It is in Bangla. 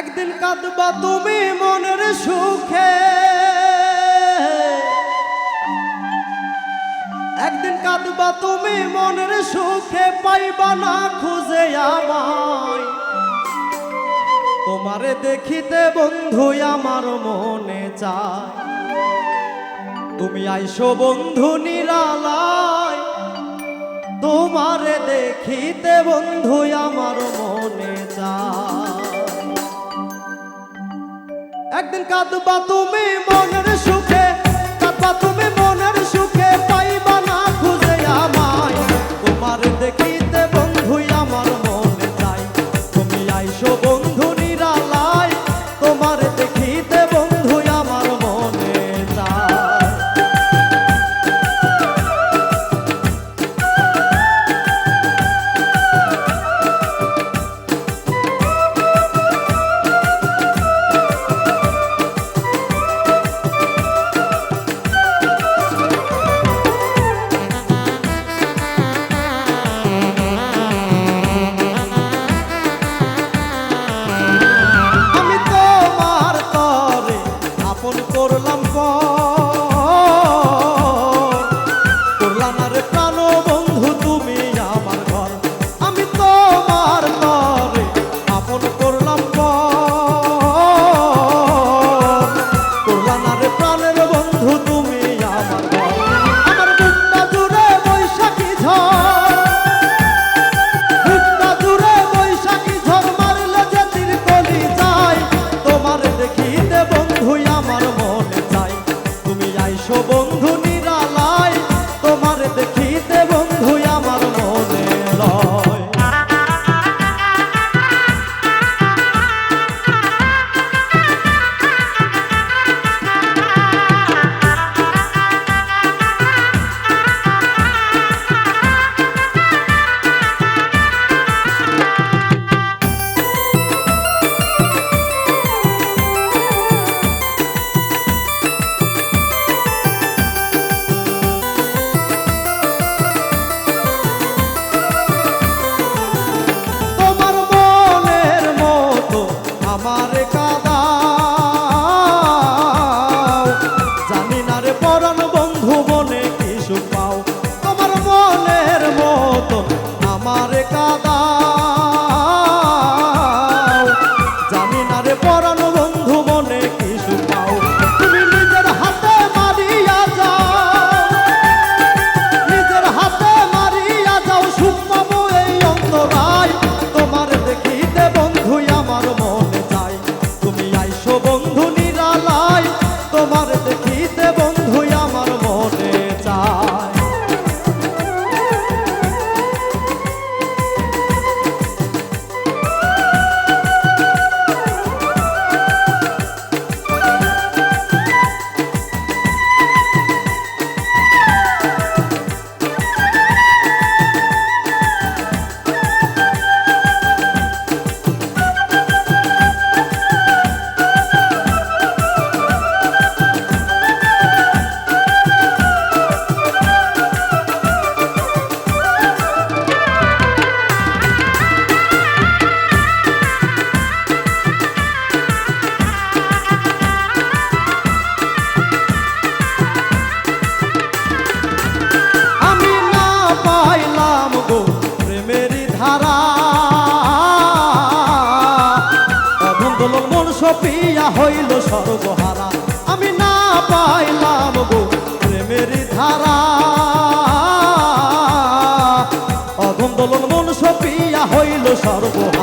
একদিন কাঁদবা তুমি মনের সুখে। একদিন কাঁদবা তুমি মনের সুখে, পাইবা না খুঁজে আমায়। তোমারে দেখিতে বন্ধু আমার মনে চায়। তুমি আইসো বন্ধু নিরালায়। তোমারে দেখিতে বন্ধু আমার মনে একদিন কাঁদবা তুমি মনের সুখে। পিয়া হইল সর্বহারা আমি না পাইলাম গো প্রেমের ধারা। অধম দোলন মন সপিয়া হইল সর্বহারা